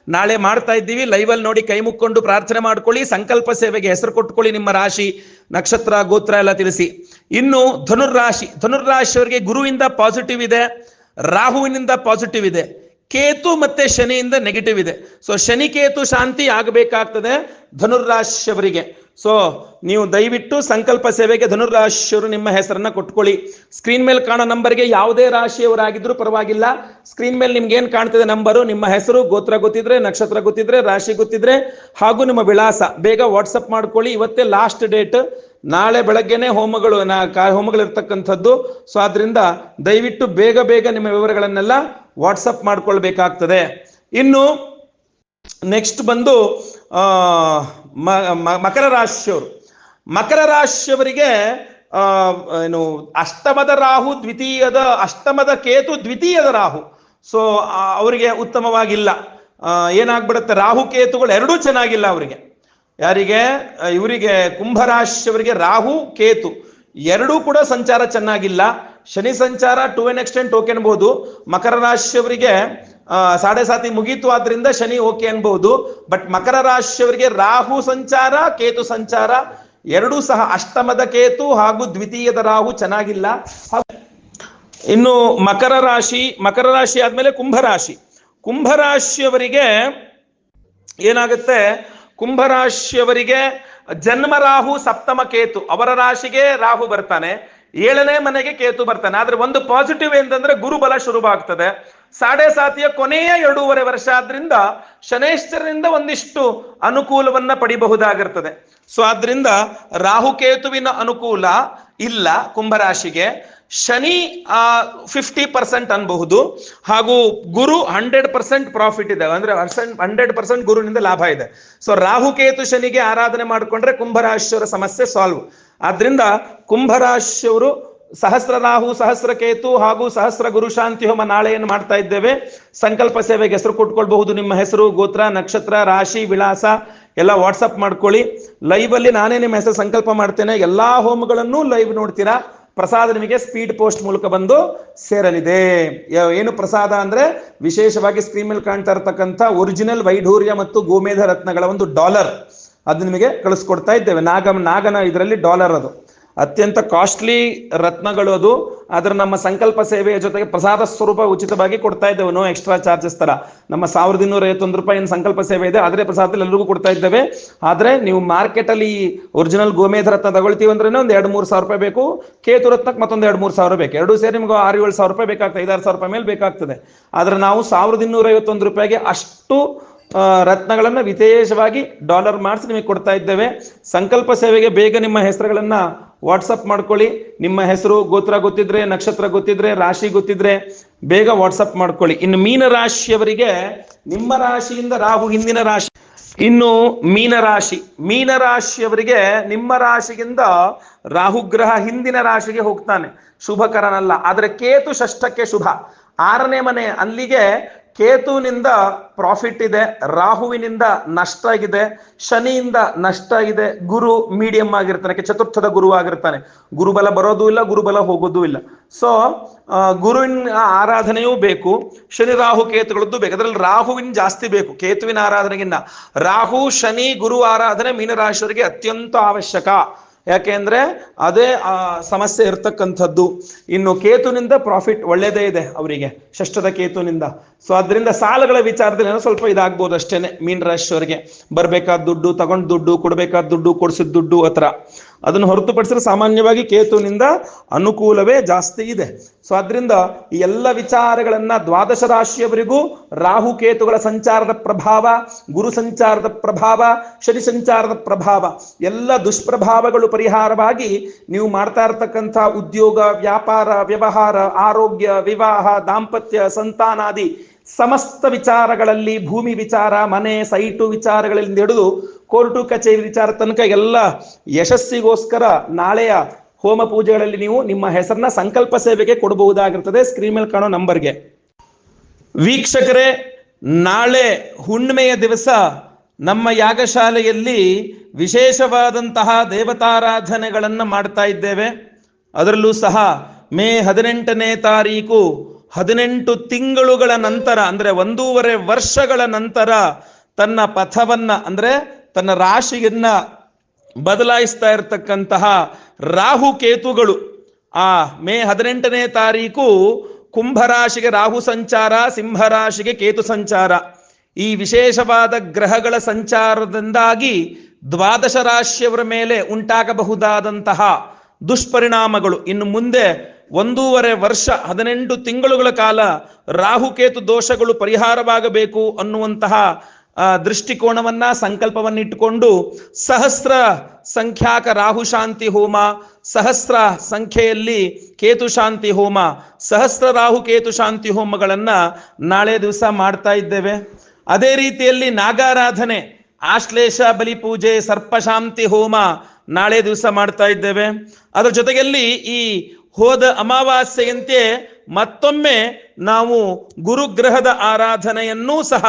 ನಾಳೆ ಮಾಡ್ತಾ ಇದ್ದೀವಿ. ಲೈವಲ್ಲಿ ನೋಡಿ ಕೈ ಮುಕ್ಕೊಂಡು ಪ್ರಾರ್ಥನೆ ಮಾಡ್ಕೊಳ್ಳಿ. ಸಂಕಲ್ಪ ಸೇವೆಗೆ ಹೆಸರು ಕೊಟ್ಕೊಳ್ಳಿ ನಿಮ್ಮ ರಾಶಿ. ನಕ್ಷತ್ರ, ಗೋತ್ರ ಎಲ್ಲ ತಿಳಿಸಿ. ಇನ್ನು ಧನುರ್ರಾಶಿ. ಧನುರ್ರಾಶಿಯವರಿಗೆ ಗುರುವಿಂದ ಪಾಸಿಟಿವ್ ಇದೆ. ರಾಹುವಿನಿಂದ ಪಾಸಿಟಿವ್ ಇದೆ. ಕೇತು ಮತ್ತೆ ಶನಿಯಿಂದ ನೆಗೆಟಿವ್ ಇದೆ. ಸೊ ಶನಿ, ಕೇತು, ಶಾಂತಿ ಆಗಬೇಕಾಗ್ತದೆ ಧನುರ್ರಾಶಿಯವರಿಗೆ. ಸೊ ನೀವು ದಯವಿಟ್ಟು ಸಂಕಲ್ಪ ಸೇವೆಗೆ ಧನುರಾಶಿಯವರು ನಿಮ್ಮ ಹೆಸರನ್ನ ಕೊಟ್ಕೊಳ್ಳಿ. ಸ್ಕ್ರೀನ್ ಮೇಲೆ ಕಾಣೋ ನಂಬರ್ಗೆ ಯಾವುದೇ ರಾಶಿಯವರಾಗಿದ್ರೂ ಪರವಾಗಿಲ್ಲ. ಸ್ಕ್ರೀನ್ ಮೇಲೆ ನಿಮ್ಗೆ ಏನ್ ಕಾಣ್ತಿದೆ ನಂಬರು ನಿಮ್ಮ ಹೆಸರು, ಗೋತ್ರ ಗೊತ್ತಿದ್ರೆ, ನಕ್ಷತ್ರ ಗೊತ್ತಿದ್ರೆ, ರಾಶಿ ಗೊತ್ತಿದ್ರೆ, ಹಾಗೂ ನಿಮ್ಮ ವಿಳಾಸ. ಬೇಗ ವಾಟ್ಸಪ್ ಮಾಡ್ಕೊಳ್ಳಿ. ಇವತ್ತೇ ಲಾಸ್ಟ್ ಡೇಟ್ ನಾಳೆ ಬೆಳಗ್ಗೆನೆ ಹೋಮಗಳು, ನಾ- ಕಾ- ಹೋಮಗಳು ಇರ್ತಕ್ಕಂಥದ್ದು ಸೊ ಆದ್ರಿಂದ ದಯವಿಟ್ಟು ಬೇಗ ಬೇಗ ನಿಮ್ಮ ವಿವರಗಳನ್ನೆಲ್ಲ ವಾಟ್ಸಪ್ ಮಾಡ್ಕೊಳ್ಬೇಕಾಗ್ತದೆ. ಇನ್ನು ನೆಕ್ಸ್ಟ್ ಬಂದು ಮಕರ ರಾಶಿಯವರು. ಮಕರ ರಾಶಿಯವರಿಗೆ ಏನು, ಅಷ್ಟಮದ ರಾಹು, ದ್ವಿತೀಯದ, ಅಷ್ಟಮದ ಕೇತು, ದ್ವಿತೀಯದ ರಾಹು. ಸೊ ಅವರಿಗೆ ಉತ್ತಮವಾಗಿಲ್ಲ. ಏನಾಗ್ಬಿಡುತ್ತೆ? ರಾಹು ಕೇತುಗಳು ಎರಡೂ ಚೆನ್ನಾಗಿಲ್ಲ ಅವರಿಗೆ. ಯಾರಿಗೆ? ಇವರಿಗೆ ಕುಂಭರಾಶಿಯವರಿಗೆ ರಾಹು, ಕೇತು. ಎರಡೂ ಕೂಡ ಸಂಚಾರ ಚೆನ್ನಾಗಿಲ್ಲ. ಶನಿ ಸಂಚಾರ ಟು ಎನ್ ಎಕ್ಸ್ಟೆಂಟ್ ಓಕೆ ಅನ್ಬಹುದು. ಮಕರ ರಾಶಿಯವರಿಗೆ ಸಾಡೆ ಸಾತಿ ಮುಗೀತು ಆದ್ರಿಂದ ಶನಿ ಓಕೆ ಅನ್ಬಹುದು. ಬಟ್ ಮಕರ ರಾಶಿಯವರಿಗೆ ರಾಹು ಸಂಚಾರ, ಕೇತು ಸಂಚಾರ ಎರಡೂ ಸಹ ಅಷ್ಟಮದ ಕೇತು ಹಾಗೂ ದ್ವಿತೀಯದ ರಾಹು ಚೆನ್ನಾಗಿಲ್ಲ. ಇನ್ನು ಮಕರ ರಾಶಿ ಮಕರ ರಾಶಿ ಆದ್ಮೇಲೆ ಕುಂಭರಾಶಿ ಕುಂಭರಾಶಿಯವರಿಗೆ ಏನಾಗುತ್ತೆ? ಕುಂಭರಾಶಿಯವರಿಗೆ ಜನ್ಮ ರಾಹು ಸಪ್ತಮ ಕೇತು. ಅವರ ರಾಶಿಗೆ ರಾಹು ಬರ್ತಾನೆ. ಏಳನೇ ಮನೆಗೆ ಕೇತು ಬರ್ತಾನೆ. ಆದ್ರೆ ಒಂದು ಪಾಸಿಟಿವ್ ಅಂತಂದ್ರೆ ಗುರುಬಲ ಶುರುವಾಗ್ತದೆ. ಸಾಡೆ ಸಾತಿಯ ಕೊನೆಯ ಎರಡೂವರೆ ವರ್ಷ ಆದ್ರಿಂದ ಶನೇಶ್ವರನಿಂದ ಒಂದಿಷ್ಟು ಅನುಕೂಲವನ್ನ ಪಡಿಬಹುದಾಗಿರ್ತದೆ. ಸೊ ಆದ್ರಿಂದ ರಾಹುಕೇತುವಿನ ಅನುಕೂಲ ಇಲ್ಲ ಕುಂಭರಾಶಿಗೆ. ಶನಿ ಫಿಫ್ಟಿ ಪರ್ಸೆಂಟ್ ಅನ್ಬಹುದು. ಹಾಗೂ ಗುರು ಹಂಡ್ರೆಡ್ ಪರ್ಸೆಂಟ್ ಪ್ರಾಫಿಟ್ ಇದೆ. ಅಂದ್ರೆ ಹಂಡ್ರೆಡ್ ಪರ್ಸೆಂಟ್ ಗುರುನಿಂದ ಲಾಭ ಇದೆ. ಸೊ ರಾಹುಕೇತು ಶನಿಗೆ ಆರಾಧನೆ ಮಾಡಿಕೊಂಡ್ರೆ ಕುಂಭರಾಶಿಯವರ ಸಮಸ್ಯೆ ಸಾಲ್ವ್ ಆದ್ರಿಂದ ಕುಂಭರಾಶಿಯವರು ಸಹಸ್ರ ರಾಹು ಸಹಸ್ರ ಕೇತು ಹಾಗೂ ಸಹಸ್ರ ಗುರು ಶಾಂತಿ ಹೋಮ ನಾಳೆಯನ್ನು ಮಾಡ್ತಾ ಇದ್ದೇವೆ? ಸಂಕಲ್ಪ ಸೇವೆಗೆ ಹೆಸರು ಕೊಟ್ಕೊಳ್ಬಹುದು. ನಿಮ್ಮ ಹೆಸರು, ಗೋತ್ರ, ನಕ್ಷತ್ರ, ರಾಶಿ, ವಿಳಾಸ ಎಲ್ಲ ವಾಟ್ಸಪ್ ಮಾಡ್ಕೊಳ್ಳಿ. ಲೈವ್ ಅಲ್ಲಿ ನಾನೇ ನಿಮ್ಮ ಹೆಸರು ಸಂಕಲ್ಪ ಮಾಡ್ತೇನೆ. ಎಲ್ಲಾ ಹೋಮಗಳನ್ನು ಲೈವ್ ನೋಡ್ತೀರಾ? ಪ್ರಸಾದ ನಿಮಗೆ ಸ್ಪೀಡ್ ಪೋಸ್ಟ್ ಮೂಲಕ ಬಂದು ಸೇರಲಿದೆ. ಏನು ಪ್ರಸಾದ ಅಂದ್ರೆ ವಿಶೇಷವಾಗಿ ಸ್ಕ್ರೀನ್ ಮೇಲೆ ಕಾಣ್ತಾ ಇರತಕ್ಕಂಥ ಒರಿಜಿನಲ್ ವೈಢೂರ್ಯ ಮತ್ತು ಗೋಮೇಧ ರತ್ನಗಳ ಒಂದು ಡಾಲರ್. ಅದು ನಿಮಗೆ ಕಳಿಸ್ಕೊಡ್ತಾ ಇದ್ದೇವೆ. ನಾಗ ನಾಗನ ಇದರಲ್ಲಿ ಡಾಲರ್ ಅದು. ಅತ್ಯಂತ ಕಾಸ್ಟ್ಲಿ ರತ್ನಗಳು ಅದು. ಅದರ ನಮ್ಮ ಸಂಕಲ್ಪ ಸೇವೆಯ ಜೊತೆಗೆ ಪ್ರಸಾದ ಸ್ವರೂಪ ಉಚಿತವಾಗಿ ಕೊಡ್ತಾ ಇದ್ದೇವೆ. ನೋ ಎಕ್ಸ್ಟ್ರಾ ಚಾರ್ಜಸ್ ತರ. ನಮ್ಮ ಸಾವಿರದ ಇನ್ನೂರ ಐವತ್ತೊಂದು ರೂಪಾಯಿ ಏನು ಸಂಕಲ್ಪ ಸೇವೆ ಇದೆ, ಆದರೆ ಪ್ರಸಾದದಲ್ಲಿ ಎಲ್ಲರಿಗೂ ಕೊಡ್ತಾ ಇದ್ದೇವೆ. ಆದರೆ ನೀವು ಮಾರ್ಕೆಟ್ ಅಲ್ಲಿ ಒರಿಜಿನಲ್ ಗೋಮೇಧ ರತ್ನ ತಗೊಳ್ತೀವಿ ಅಂದ್ರೆ ಒಂದು ಎರಡು ಮೂರು ಸಾವಿರ ರೂಪಾಯಿ ಬೇಕು. ಕೇತು ರತ್ನಕ್ಕೆ ಮತ್ತೊಂದು ಎರಡು ಮೂರು ಸಾವಿರ ಬೇಕು. ಎರಡು ಸೇರಿ ನಿಮಗೆ ಆರು ಏಳು ಸಾವಿರ ರೂಪಾಯಿ ಬೇಕಾಗ್ತದೆ. ಐದಾರು ಸಾವಿರ ರೂಪಾಯಿ ಮೇಲೆ ಬೇಕಾಗ್ತದೆ. ಆದ್ರೆ ನಾವು ಸಾವಿರದ ಇನ್ನೂರ ಐವತ್ತೊಂದು ರೂಪಾಯಿಗೆ ಅಷ್ಟು ರತ್ನಗಳನ್ನ ವಿಶೇಷವಾಗಿ ಡಾಲರ್ ಮಾಡಿಸಿ ನಿಮಗೆ ಕೊಡ್ತಾ ಇದ್ದೇವೆ. ಸಂಕಲ್ಪ ಸೇವೆಗೆ ಬೇಗ ನಿಮ್ಮ ಹೆಸರುಗಳನ್ನ ವಾಟ್ಸಪ್ ಮಾಡ್ಕೊಳ್ಳಿ. ನಿಮ್ಮ ಹೆಸರು ಗೋತ್ರ ಗೊತ್ತಿದ್ರೆ, ನಕ್ಷತ್ರ ಗೊತ್ತಿದ್ರೆ, ರಾಶಿ ಗೊತ್ತಿದ್ರೆ ಬೇಗ ವಾಟ್ಸಪ್ ಮಾಡ್ಕೊಳ್ಳಿ. ಇನ್ನು ಮೀನ ರಾಶಿಯವರಿಗೆ ನಿಮ್ಮ ರಾಶಿಯಿಂದ ರಾಹು ಹಿಂದಿನ ರಾಶಿ. ಇನ್ನು ಮೀನ ರಾಶಿ. ಮೀನ ರಾಶಿಯವರಿಗೆ ನಿಮ್ಮ ರಾಶಿಗಿಂತ ರಾಹುಗ್ರಹ ಹಿಂದಿನ ರಾಶಿಗೆ ಹೋಗ್ತಾನೆ. ಶುಭಕರನಲ್ಲ. ಆದರೆ ಕೇತು ಷಷ್ಠಕ್ಕೆ ಶುಭ. ಆರನೇ ಮನೆ ಅಲ್ಲಿಗೆ ಕೇತುವಿನಿಂದ ಪ್ರಾಫಿಟ್ ಇದೆ, ರಾಹುವಿನಿಂದ ನಷ್ಟ ಆಗಿದೆ ಶನಿಯಿಂದ ನಷ್ಟ ಆಗಿದೆ ಗುರು ಮೀಡಿಯಂ ಆಗಿರ್ತಾನೆ ಚತುರ್ಥದ ಗುರು ಆಗಿರ್ತಾನೆ. ಗುರುಬಲ ಬರೋದು ಇಲ್ಲ, ಗುರುಬಲ ಹೋಗೋದು ಇಲ್ಲ. ಸೊ ಗುರುವಿನ ಆರಾಧನೆಯೂ ಬೇಕು, ಶನಿ, ರಾಹು, ಕೇತುಗಳದ್ದು ಬೇಕು. ಅದರಲ್ಲಿ ರಾಹುವಿನ ಜಾಸ್ತಿ ಬೇಕು. ಕೇತುವಿನ ಆರಾಧನೆಗಿನ್ನ. ರಾಹು, ಶನಿ, ಗುರು ಆರಾಧನೆ ಮೀನರಾಶಿಯವರಿಗೆ ಅತ್ಯಂತ ಅವಶ್ಯಕ. ಯಾಕೆಂದ್ರೆ ಅದೇ ಆ ಸಮಸ್ಯೆ ಇರ್ತಕ್ಕಂಥದ್ದು. ಇನ್ನು ಕೇತುನಿಂದ ಪ್ರಾಫಿಟ್ ಒಳ್ಳೇದೇ ಇದೆ ಅವರಿಗೆ, ಷಷ್ಠದ ಕೇತುನಿಂದ. ಸೊ ಅದರಿಂದ ಸಾಲಗಳ ವಿಚಾರದಲ್ಲಿ ಸ್ವಲ್ಪ ಇದಾಗ್ಬೋದು ಅಷ್ಟೇನೆ ಮೀನ್ ರಾಶಿಯವರಿಗೆ. ಬರ್ಬೇಕಾದ ದುಡ್ಡು, ತಗೊಂಡ್ ದುಡ್ಡು, ಕೊಡ್ಬೇಕಾದ ದುಡ್ಡು, ಕೊಡ್ಸಿದ ದುಡ್ಡು ಹತ್ರ. ಅದನ್ನು ಹೊರತುಪಡಿಸಿದ್ರೆ ಸಾಮಾನ್ಯವಾಗಿ ಕೇತುವಿನಿಂದ ಅನುಕೂಲವೇ ಜಾಸ್ತಿ ಇದೆ. ಸೊ ಅದರಿಂದ ಈ ಎಲ್ಲ ವಿಚಾರಗಳನ್ನ ದ್ವಾದಶ ರಾಶಿಯವರಿಗೂ ರಾಹು ಕೇತುಗಳ ಸಂಚಾರದ ಪ್ರಭಾವ, ಗುರು ಸಂಚಾರದ ಪ್ರಭಾವ, ಶನಿ ಸಂಚಾರದ ಪ್ರಭಾವ ಎಲ್ಲ ದುಷ್ಪ್ರಭಾವಗಳು ಪರಿಹಾರವಾಗಿ ನೀವು ಮಾಡ್ತಾ ಇರತಕ್ಕಂಥ ಉದ್ಯೋಗ, ವ್ಯಾಪಾರ, ವ್ಯವಹಾರ, ಆರೋಗ್ಯ, ವಿವಾಹ, ದಾಂಪತ್ಯ, ಸಂತಾನಾದಿ ಸಮಸ್ತ ವಿಚಾರಗಳಲ್ಲಿ ಭೂಮಿ ವಿಚಾರ, ಮನೆ, ಸೈಟು ವಿಚಾರಗಳಿಂದ ಹಿಡಿದು ಕೋರ್ಟು ಕಚೇರಿ ವಿಚಾರ ತನಕ ಎಲ್ಲ ಯಶಸ್ಸಿಗೋಸ್ಕರ ನಾಳೆಯ ಹೋಮ ಪೂಜೆಗಳಲ್ಲಿ ನೀವು ನಿಮ್ಮ ಹೆಸರನ್ನ ಸಂಕಲ್ಪ ಸೇವೆಗೆ ಕೊಡಬಹುದಾಗಿರ್ತದೆ. ಸ್ಕ್ರೀನ್ ಮೇಲೆ ಕಾಣೋ ನಂಬರ್ಗೆ. ವೀಕ್ಷಕರೇ, ನಾಳೆ ಹುಣ್ಣಿಮೆಯ ದಿವಸ ನಮ್ಮ ಯಾಗಶಾಲೆಯಲ್ಲಿ ವಿಶೇಷವಾದಂತಹ ದೇವತಾರಾಧನೆಗಳನ್ನು ಮಾಡ್ತಾ ಇದ್ದೇವೆ. ಅದರಲ್ಲೂ ಸಹ ಮೇ ಹದಿನೆಂಟನೇ ತಾರೀಕು ಹದಿನೆಂಟು ತಿಂಗಳುಗಳ ನಂತರ, ಅಂದರೆ ಒಂದೂವರೆ ವರ್ಷಗಳ ನಂತರ ತನ್ನ ಪಥವನ್ನ, ಅಂದರೆ ತನ್ನ ರಾಶಿಯನ್ನ ಬದಲಾಯಿಸ್ತಾ ಇರತಕ್ಕಂತಹ ರಾಹು ಕೇತುಗಳು. ಆ ಮೇ ಹದಿನೆಂಟನೇ ತಾರೀಕು ಕುಂಭರಾಶಿಗೆ ರಾಹು ಸಂಚಾರ ಸಿಂಹರಾಶಿಗೆ ಕೇತು ಸಂಚಾರ. ಈ ವಿಶೇಷವಾದ ಗ್ರಹಗಳ ಸಂಚಾರದಿಂದಾಗಿ ದ್ವಾದಶ ರಾಶಿಯವರ ಮೇಲೆ ಉಂಟಾಗಬಹುದಾದಂತಹ ದುಷ್ಪರಿಣಾಮಗಳು. ಇನ್ನು ಮುಂದೆ ಒಂದೂವರೆ ವರ್ಷ, ಹದಿನೆಂಟು ತಿಂಗಳುಗಳ ಕಾಲ ರಾಹುಕೇತು ದೋಷಗಳು ಪರಿಹಾರವಾಗಬೇಕು ಅನ್ನುವಂತಹ ದೃಷ್ಟಿಕೋನವನ್ನ, ಸಂಕಲ್ಪವನ್ನಿಟ್ಟುಕೊಂಡು ಸಹಸ್ರ ಸಂಖ್ಯಾಕ ರಾಹು ಶಾಂತಿ ಹೋಮ, ಸಹಸ್ರ ಸಂಖ್ಯೆಯಲ್ಲಿ ಕೇತು ಶಾಂತಿ ಹೋಮ, ಸಹಸ್ರ ರಾಹು ಕೇತು ಶಾಂತಿ ಹೋಮಗಳನ್ನ ನಾಳೆ ದಿವಸ ಮಾಡ್ತಾ ಇದ್ದೇವೆ. ಅದೇ ರೀತಿಯಲ್ಲಿ ನಾಗಾರಾಧನೆ, ಆಶ್ಲೇಷ ಬಲಿ ಪೂಜೆ ಸರ್ಪಶಾಂತಿ ಹೋಮ ನಾಳೆ ದಿವಸ ಮಾಡ್ತಾ ಇದ್ದೇವೆ. ಅದರ ಜೊತೆಯಲ್ಲಿ ಈ ಹೋದ ಅಮಾವಾಸ್ಯೆಯಂತೆ ಮತ್ತೊಮ್ಮೆ ನಾವು ಗುರುಗ್ರಹದ ಆರಾಧನೆಯನ್ನೂ ಸಹ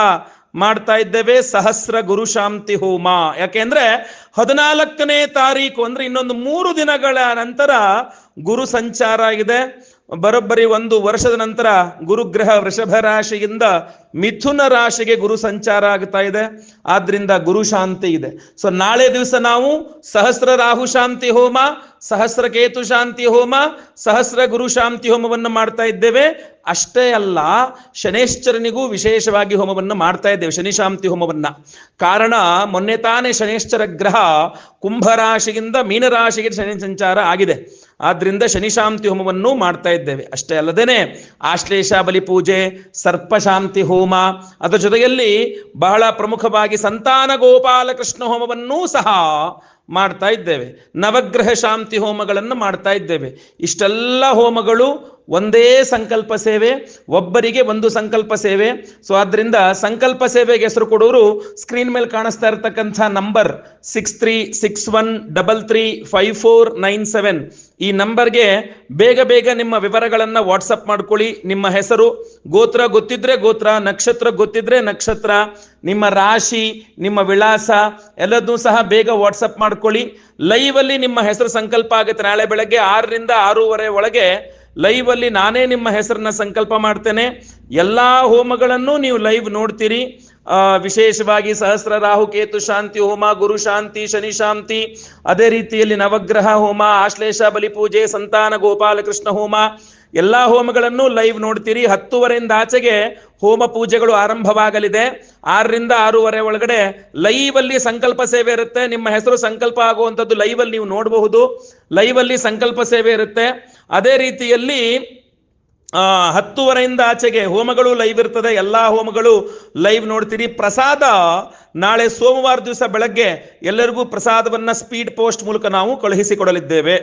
ಮಾಡ್ತಾ ಇದ್ದೇವೆ. ಸಹಸ್ರ ಗುರು ಶಾಂತಿ ಹೋಮ. ಯಾಕೆಂದ್ರೆ ಹದಿನಾಲ್ಕನೇ ತಾರೀಕು ಅಂದ್ರೆ ಇನ್ನೊಂದು ಮೂರು ದಿನಗಳ ನಂತರ ಗುರು ಸಂಚಾರ ಇದೆ ಬರೋಬ್ಬರಿ ಒಂದು ವರ್ಷದ ನಂತರ ಗುರುಗ್ರಹ ವೃಷಭ ರಾಶಿಯಿಂದ ಮಿಥುನ ರಾಶಿಗೆ ಗುರು ಸಂಚಾರ ಆಗ್ತಾ ಇದೆ. ಆದ್ರಿಂದ ಗುರು ಶಾಂತಿ ಇದೆ. ಸೊ ನಾಳೆ ದಿವಸ ನಾವು ಸಹಸ್ರ ರಾಹು ಶಾಂತಿ ಹೋಮ, ಸಹಸ್ರ ಕೇತು ಶಾಂತಿ ಹೋಮ, ಸಹಸ್ರ ಗುರು ಶಾಂತಿ ಹೋಮವನ್ನು ಮಾಡ್ತಾ ಇದ್ದೇವೆ. ಅಷ್ಟೇ ಅಲ್ಲ, ಶನೇಶ್ವರನಿಗೂ ವಿಶೇಷವಾಗಿ ಹೋಮವನ್ನು ಮಾಡ್ತಾ ಇದ್ದೇವೆ, ಶನಿ ಶಾಂತಿ ಹೋಮವನ್ನ. ಕಾರಣ, ಮೊನ್ನೆ ತಾನೇ ಶನೇಶ್ವರ ಗ್ರಹ ಕುಂಭರಾಶಿಯಿಂದ ಮೀನರಾಶಿಗೆ ಶನಿ ಸಂಚಾರ ಆಗಿದೆ. ಆದ್ರಿಂದ ಶನಿಶಾಂತಿ ಹೋಮವನ್ನು ಮಾಡ್ತಾ ಇದ್ದೇವೆ. ಅಷ್ಟೇ ಅಲ್ಲದೇನೆ ಆಶ್ಲೇಷ ಬಲಿ ಪೂಜೆ, ಸರ್ಪಶಾಂತಿ ಹೋಮ, ಅದರ ಜೊತೆಯಲ್ಲಿ ಬಹಳ ಪ್ರಮುಖವಾಗಿ ಸಂತಾನ ಗೋಪಾಲಕೃಷ್ಣ ಹೋಮವನ್ನೂ ಸಹ ಮಾಡ್ತಾ ಇದ್ದೇವೆ. ನವಗ್ರಹ ಶಾಂತಿ ಹೋಮಗಳನ್ನು ಮಾಡ್ತಾ ಇದ್ದೇವೆ. ಇಷ್ಟೆಲ್ಲ ಹೋಮಗಳು ಒಂದೇ ಸಂಕಲ್ಪ ಸೇವೆ, ಒಬ್ಬರಿಗೆ ಒಂದು ಸಂಕಲ್ಪ ಸೇವೆ. ಸೊ ಆದ್ರಿಂದ ಸಂಕಲ್ಪ ಸೇವೆಗೆ ಹೆಸರು ಕೊಡೋರು ಸ್ಕ್ರೀನ್ ಮೇಲೆ ಕಾಣಿಸ್ತಾ ಇರತಕ್ಕಂಥ number six three six one double three five four nine seven ಈ ನಂಬರ್ಗೆ ಬೇಗ ಬೇಗ ನಿಮ್ಮ ವಿವರಗಳನ್ನು ವಾಟ್ಸಪ್ ಮಾಡ್ಕೊಳ್ಳಿ. ನಿಮ್ಮ ಹೆಸರು, ಗೋತ್ರ ಗೊತ್ತಿದ್ರೆ ಗೋತ್ರ, ನಕ್ಷತ್ರ ಗೊತ್ತಿದ್ರೆ ನಕ್ಷತ್ರ, ನಿಮ್ಮ ರಾಶಿ, ನಿಮ್ಮ ವಿಳಾಸ, ಎಲ್ಲದನ್ನೂ ಸಹ ಬೇಗ ವಾಟ್ಸಪ್ ಮಾಡ್ಕೊಳ್ಳಿ. ಲೈವ್ ಅಲ್ಲಿ ನಿಮ್ಮ ಹೆಸರು ಸಂಕಲ್ಪ ಆಗುತ್ತೆ. ನಾಳೆ ಬೆಳಗ್ಗೆ ಆರರಿಂದ ಆರೂವರೆ ಒಳಗೆ ಲೈವ್ ಅಲ್ಲಿ ನಾನೇ ನಿಮ್ಮ ಹೆಸರನ್ನ ಸಂಕಲ್ಪ ಮಾಡ್ತೇನೆ. ಎಲ್ಲಾ ಹೋಮಗಳನ್ನು ನೀವು ಲೈವ್ ನೋಡ್ತೀರಿ. ವಿಶೇಷವಾಗಿ ಸಹಸ್ರ ರಾಹು, ಕೇತು ಶಾಂತಿ, ಹೋಮ, ಗುರು ಶಾಂತಿ, ಶನಿ ಶಾಂತಿ, ಅದೇ ರೀತಿಯಲ್ಲಿ ನವಗ್ರಹ ಹೋಮ, ಆಶ್ಲೇಷ ಬಲಿಪೂಜೆ ಸಂತಾನ, ಗೋಪಾಲಕೃಷ್ಣ ಹೋಮ ಎಲ್ಲಾ ಹೋಮಗಳನ್ನು ಲೈವ್ ನೋಡ್ತೀರಿ. ಹತ್ತುವರೆಯಿಂದ ಆಚೆಗೆ ಹೋಮ ಪೂಜೆಗಳು ಆರಂಭವಾಗಲಿದೆ. ಆರರಿಂದ ಆರೂವರೆ ಒಳಗಡೆ ಲೈವ್ ಅಲ್ಲಿ ಸಂಕಲ್ಪ ಸೇವೆ ಇರುತ್ತೆ. ನಿಮ್ಮ ಹೆಸರು ಸಂಕಲ್ಪ ಆಗುವಂಥದ್ದು ಲೈವ್ ಅಲ್ಲಿ ನೀವು ನೋಡಬಹುದು. ಲೈವ್ ಅಲ್ಲಿ ಸಂಕಲ್ಪ ಸೇವೆ ಇರುತ್ತೆ. ಅದೇ ರೀತಿಯಲ್ಲಿ ಹತ್ತುವರೆಯಿಂದ ಆಚೆಗೆ ಹೋಮಗಳು ಲೈವ್ ಇರ್ತದೆ. ಎಲ್ಲಾ ಹೋಮಗಳು ಲೈವ್ ನೋಡ್ತೀರಿ. ಪ್ರಸಾದ ನಾಳೆ ಸೋಮವಾರ ದಿವಸ ಬೆಳಗ್ಗೆ ಎಲ್ಲರಿಗೂ ಪ್ರಸಾದವನ್ನ ಸ್ಪೀಡ್ ಪೋಸ್ಟ್ ಮೂಲಕ ನಾವು ಕಳುಹಿಸಿಕೊಡಲಿದ್ದೇವೆ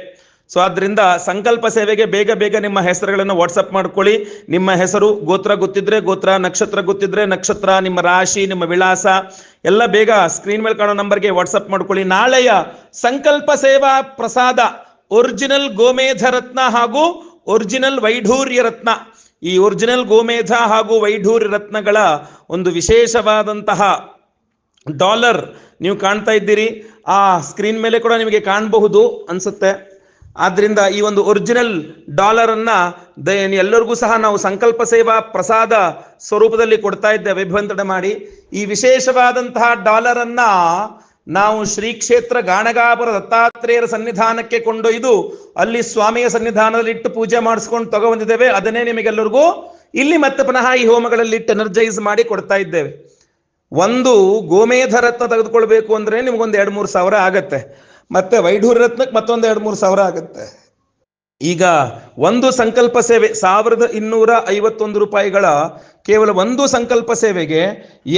ಸೊ ಆದ್ರಿಂದ ಸಂಕಲ್ಪ ಸೇವೆಗೆ ಬೇಗ ಬೇಗ ನಿಮ್ಮ ಹೆಸರುಗಳನ್ನು ವಾಟ್ಸಪ್ ಮಾಡ್ಕೊಳ್ಳಿ. ನಿಮ್ಮ ಹೆಸರು ಗೋತ್ರ ಗೊತ್ತಿದ್ರೆ ಗೋತ್ರ, ನಕ್ಷತ್ರ ಗೊತ್ತಿದ್ರೆ ನಕ್ಷತ್ರ, ನಿಮ್ಮ ರಾಶಿ, ನಿಮ್ಮ ವಿಳಾಸ ಎಲ್ಲ ಬೇಗ ಸ್ಕ್ರೀನ್ ಮೇಲೆ ಕಾಣೋ ನಂಬರ್ಗೆ ವಾಟ್ಸಪ್ ಮಾಡ್ಕೊಳ್ಳಿ. ನಾಳೆಯ ಸಂಕಲ್ಪ ಸೇವಾ ಪ್ರಸಾದ ಒರಿಜಿನಲ್ ಗೋಮೇಧ ರತ್ನ ಹಾಗೂ ಒರಿಜಿನಲ್ ವೈಢೂರ್ಯ ರತ್ನ. ಈ ಒರಿಜಿನಲ್ ಗೋಮೇಧ ಹಾಗೂ ವೈಢೂರ್ಯ ರತ್ನಗಳ ಒಂದು ವಿಶೇಷವಾದಂತಹ ಡಾಲರ್ ನೀವು ಕಾಣ್ತಾ ಇದ್ದೀರಿ. ಆ ಸ್ಕ್ರೀನ್ ಮೇಲೆ ಕೂಡ ನಿಮಗೆ ಕಾಣಬಹುದು ಅನ್ಸುತ್ತೆ. ಆದ್ರಿಂದ ಈ ಒಂದು ಒರಿಜಿನಲ್ ಡಾಲರ್ ಅನ್ನ ಎಲ್ಲರಿಗೂ ಸಹ ನಾವು ಸಂಕಲ್ಪ ಸೇವಾ ಪ್ರಸಾದ ಸ್ವರೂಪದಲ್ಲಿ ಕೊಡ್ತಾ ಇದ್ದೇವೆ. ವಿಭಂತನೆ ಮಾಡಿ. ಈ ವಿಶೇಷವಾದಂತಹ ಡಾಲರ್ ಅನ್ನ ನಾವು ಶ್ರೀ ಕ್ಷೇತ್ರ ಗಾಣಗಾಪುರ ದತ್ತಾತ್ರೇಯರ ಸನ್ನಿಧಾನಕ್ಕೆ ಕೊಂಡೊಯ್ದು ಅಲ್ಲಿ ಸ್ವಾಮಿಯ ಸನ್ನಿಧಾನದಲ್ಲಿ ಇಟ್ಟು ಪೂಜೆ ಮಾಡಿಸ್ಕೊಂಡು ತಗೊಬಂದಿದ್ದೇವೆ. ಅದನ್ನೇ ನಿಮಗೆಲ್ಲರಿಗೂ ಇಲ್ಲಿ ಮತ್ತೆ ಪುನಃ ಈ ಹೋಮಗಳಲ್ಲಿ ಇಟ್ಟು ಎನರ್ಜೈಸ್ ಮಾಡಿ ಕೊಡ್ತಾ ಇದ್ದೇವೆ. ಒಂದು ಗೋಮೇಧ ರತ್ನ ತೆಗೆದುಕೊಳ್ಬೇಕು ಅಂದ್ರೆ ನಿಮ್ಗೊಂದು ಎರಡು ಮೂರು ಸಾವಿರ ಆಗತ್ತೆ. ಮತ್ತೆ ವೈಢೂರ ರತ್ನಕ್ಕೆ ಮತ್ತೊಂದು ಎರಡು ಮೂರು ಸಾವಿರ ಆಗುತ್ತೆ. ಈಗ ಒಂದು ಸಂಕಲ್ಪ ಸೇವೆ ಸಾವಿರದ ಇನ್ನೂರ ಐವತ್ತೊಂದು ರೂಪಾಯಿಗಳ ಕೇವಲ ಒಂದು ಸಂಕಲ್ಪ ಸೇವೆಗೆ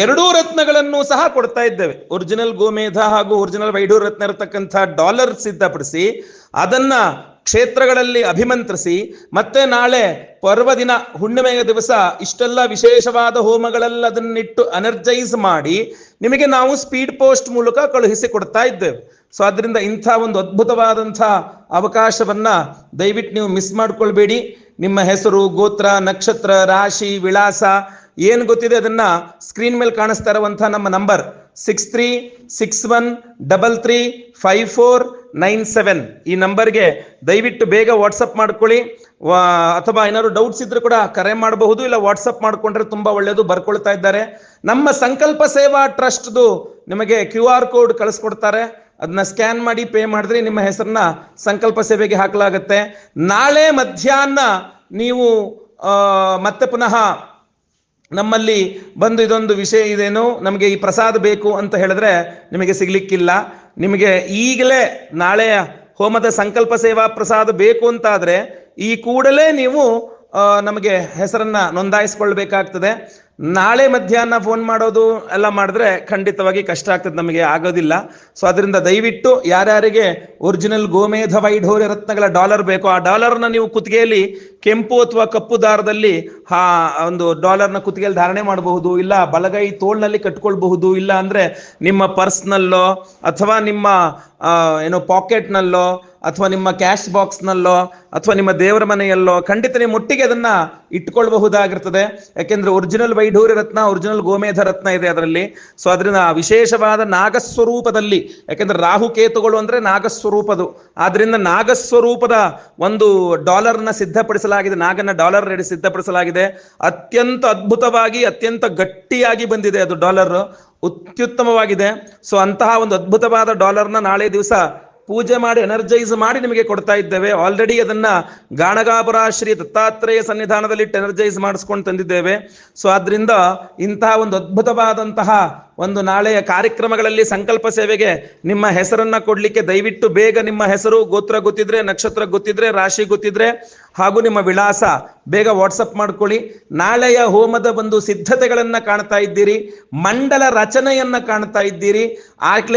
ಎರಡೂ ರತ್ನಗಳನ್ನು ಸಹ ಕೊಡ್ತಾ ಇದ್ದೇವೆ. ಒರಿಜಿನಲ್ ಗೋಮೇಧ ಹಾಗೂ ಒರಿಜಿನಲ್ ವೈಢೂರ್ ರತ್ನ ಇರತಕ್ಕಂಥ ಡಾಲರ್ ಸಿದ್ಧಪಡಿಸಿ ಅದನ್ನ ಕ್ಷೇತ್ರಗಳಲ್ಲಿ ಅಭಿಮಂತ್ರಿಸಿ ಮತ್ತೆ ನಾಳೆ ಪರ್ವದಿನ ಹುಣ್ಣಿಮೆಯ ದಿವಸ ಇಷ್ಟೆಲ್ಲ ವಿಶೇಷವಾದ ಹೋಮಗಳೆಲ್ಲ ಅದನ್ನಿಟ್ಟು ಅನರ್ಜೈಸ್ ಮಾಡಿ ನಿಮಗೆ ನಾವು ಸ್ಪೀಡ್ ಪೋಸ್ಟ್ ಮೂಲಕ ಕಳುಹಿಸಿ ಕೊಡ್ತಾ ಇದ್ದೇವೆ. ಸೊ ಅದರಿಂದ ಇಂಥ ಒಂದು ಅದ್ಭುತವಾದಂಥ ಅವಕಾಶವನ್ನ ದಯವಿಟ್ಟು ನೀವು ಮಿಸ್ ಮಾಡ್ಕೊಳ್ಬೇಡಿ. ನಿಮ್ಮ ಹೆಸರು, ಗೋತ್ರ, ನಕ್ಷತ್ರ, ರಾಶಿ, ವಿಳಾಸ, ಏನು ಗೊತ್ತಿದೆ ಅದನ್ನ ಸ್ಕ್ರೀನ್ ಮೇಲೆ ಕಾಣಿಸ್ತಾ ಇರುವಂಥ ನಮ್ಮ number six three six one double three five four nine seven ಈ ನಂಬರ್ಗೆ ದಯವಿಟ್ಟು ಬೇಗ ವಾಟ್ಸಪ್ ಮಾಡ್ಕೊಳ್ಳಿ. ಅಥವಾ ಏನಾದ್ರು ಡೌಟ್ಸ್ ಇದ್ರೆ ಕೂಡ ಕರೆ ಮಾಡಬಹುದು, ಇಲ್ಲ ವಾಟ್ಸಪ್ ಮಾಡ್ಕೊಂಡ್ರೆ ತುಂಬಾ ಒಳ್ಳೆಯದು ಬರ್ಕೊಳ್ತಾ ಇದ್ದಾರೆ. ನಮ್ಮ ಸಂಕಲ್ಪ ಸೇವಾ ಟ್ರಸ್ಟ್ದು ನಿಮಗೆ ಕ್ಯೂ ಆರ್ ಕೋಡ್ ಕಳಿಸ್ಕೊಡ್ತಾರೆ. ಅದನ್ನ ಸ್ಕ್ಯಾನ್ ಮಾಡಿ ಪೇ ಮಾಡಿದ್ರೆ ನಿಮ್ಮ ಹೆಸರನ್ನ ಸಂಕಲ್ಪ ಸೇವೆಗೆ ಹಾಕಲಾಗುತ್ತೆ. ನಾಳೆ ಮಧ್ಯಾಹ್ನ ನೀವು ಮತ್ತೆ ಪುನಃ ನಮ್ಮಲ್ಲಿ ಬಂದು ಇದೊಂದು ವಿಷಯ ಇದೇನು? ನಮಗೆ ಈ ಪ್ರಸಾದ ಬೇಕು ಅಂತ ಹೇಳಿದ್ರೆ ನಿಮಗೆ ಸಿಗ್ಲಿಕ್ಕಿಲ್ಲ. ನಿಮಗೆ ಈಗಲೇ ನಾಳೆ ಹೋಮದ ಸಂಕಲ್ಪ ಸೇವಾ ಪ್ರಸಾದ ಬೇಕು ಅಂತಾದರೆ ಈ ಕೂಡಲೇ ನೀವು ನಮಗೆ ಹೆಸರನ್ನ ನೋಂದಾಯಿಸ್ಕೊಳ್ಬೇಕಾಗ್ತದೆ. ನಾಳೆ ಮಧ್ಯಾಹ್ನ ಫೋನ್ ಮಾಡೋದು ಎಲ್ಲ ಮಾಡಿದ್ರೆ ಖಂಡಿತವಾಗಿ ಕಷ್ಟ ಆಗ್ತದೆ, ನಮಗೆ ಆಗೋದಿಲ್ಲ. ಸೊ ಅದರಿಂದ ದಯವಿಟ್ಟು ಯಾರ್ಯಾರಿಗೆ ಒರಿಜಿನಲ್ ಗೋಮೇಧ ವೈಢೂರ್ಯ ರತ್ನಗಳ ಡಾಲರ್ ಬೇಕು, ಆ ಡಾಲರ್ನ ನೀವು ಕುತ್ತಿಗೆಯಲ್ಲಿ ಕೆಂಪು ಅಥವಾ ಕಪ್ಪು ದಾರದಲ್ಲಿ ಆ ಒಂದು ಡಾಲರ್ನ ಕುತ್ತಿಗೆಯಲ್ಲಿ ಧಾರಣೆ ಮಾಡಬಹುದು, ಇಲ್ಲ ಬಲಗೈ ತೋಳ್ನಲ್ಲಿ ಕಟ್ಕೊಳ್ಬಹುದು, ಇಲ್ಲ ಅಂದ್ರೆ ನಿಮ್ಮ ಪರ್ಸ್ನಲ್ಲೋ ಅಥವಾ ನಿಮ್ಮ ಏನೋ ಪಾಕೆಟ್ನಲ್ಲೋ ಅಥವಾ ನಿಮ್ಮ ಕ್ಯಾಶ್ ಬಾಕ್ಸ್ನಲ್ಲೋ ಅಥವಾ ನಿಮ್ಮ ದೇವರ ಮನೆಯಲ್ಲೋ ಖಂಡಿತ ನೀವು ಮುಟ್ಟಿಗೆ ಅದನ್ನ ಇಟ್ಕೊಳ್ಬಹುದಾಗಿರ್ತದೆ. ಯಾಕೆಂದ್ರೆ ಒರಿಜಿನಲ್ ವೈಢೂರಿ ರತ್ನ ಒರಿಜಿನಲ್ ಗೋಮೇಧ ರತ್ನ ಇದೆ ಅದರಲ್ಲಿ. ಸೊ ಅದರಿಂದ ವಿಶೇಷವಾದ ನಾಗಸ್ವರೂಪದಲ್ಲಿ, ಯಾಕೆಂದ್ರೆ ರಾಹು ಕೇತುಗಳು ಅಂದ್ರೆ ನಾಗಸ್ವರೂಪದು. ಆದ್ರಿಂದ ನಾಗಸ್ವರೂಪದ ಒಂದು ಡಾಲರ್ನ ಸಿದ್ಧಪಡಿಸಲಾಗಿದೆ, ನಾಗನ ಡಾಲರ್ ರೆಡಿ ಸಿದ್ಧಪಡಿಸಲಾಗಿದೆ. ಅತ್ಯಂತ ಅದ್ಭುತವಾಗಿ, ಅತ್ಯಂತ ಗಟ್ಟಿಯಾಗಿ ಬಂದಿದೆ ಅದು ಡಾಲರ್. ಅತ್ಯುತ್ತಮವಾಗಿದೆ ಸೊ ಅಂತಹ ಒಂದು ಅದ್ಭುತವಾದ ಡಾಲರ್ನ ನಾಳೆ ದಿವಸ ಪೂಜೆ ಮಾಡಿ ಎನರ್ಜೈಸ್ ಮಾಡಿ ನಿಮಗೆ ಕೊಡ್ತಾ ಇದ್ದೇವೆ. ಆಲ್ರೆಡಿ ಅದನ್ನ ಗಾಣಗಾಪುರ ಶ್ರೀ ದತ್ತಾತ್ರೇಯ ಸನ್ನಿಧಾನದಲ್ಲಿ ಎನರ್ಜೈಸ್ ಮಾಡಿಸ್ಕೊಂಡು ತಂದಿದ್ದೇವೆ. ಸೊ ಆದ್ರಿಂದ ಇಂತಹ ಒಂದು ಅದ್ಭುತವಾದಂತಹ ಒಂದು ನಾಳೆಯ ಕಾರ್ಯಕ್ರಮಗಳಲ್ಲಿ ಸಂಕಲ್ಪ ಸೇವೆಗೆ ನಿಮ್ಮ ಹೆಸರನ್ನ ಕೊಡ್ಲಿಕ್ಕೆ ದಯವಿಟ್ಟು ಬೇಗ ನಿಮ್ಮ ಹೆಸರು, ಗೋತ್ರ ಗೊತ್ತಿದ್ರೆ, ನಕ್ಷತ್ರ ಗೊತ್ತಿದ್ರೆ, ರಾಶಿ ಗೊತ್ತಿದ್ರೆ, ಹಾಗೂ ನಿಮ್ಮ ವಿಳಾಸ ಬೇಗ ವಾಟ್ಸಪ್ ಮಾಡ್ಕೊಳ್ಳಿ. ನಾಳೆಯ ಹೋಮದ ಒಂದು ಸಿದ್ಧತೆಗಳನ್ನ ಕಾಣ್ತಾ ಇದ್ದೀರಿ. ಮಂಡಲ ರಚನೆಯನ್ನ ಕಾಣ್ತಾ ಇದ್ದೀರಿ. ಆಗ್ಲೇ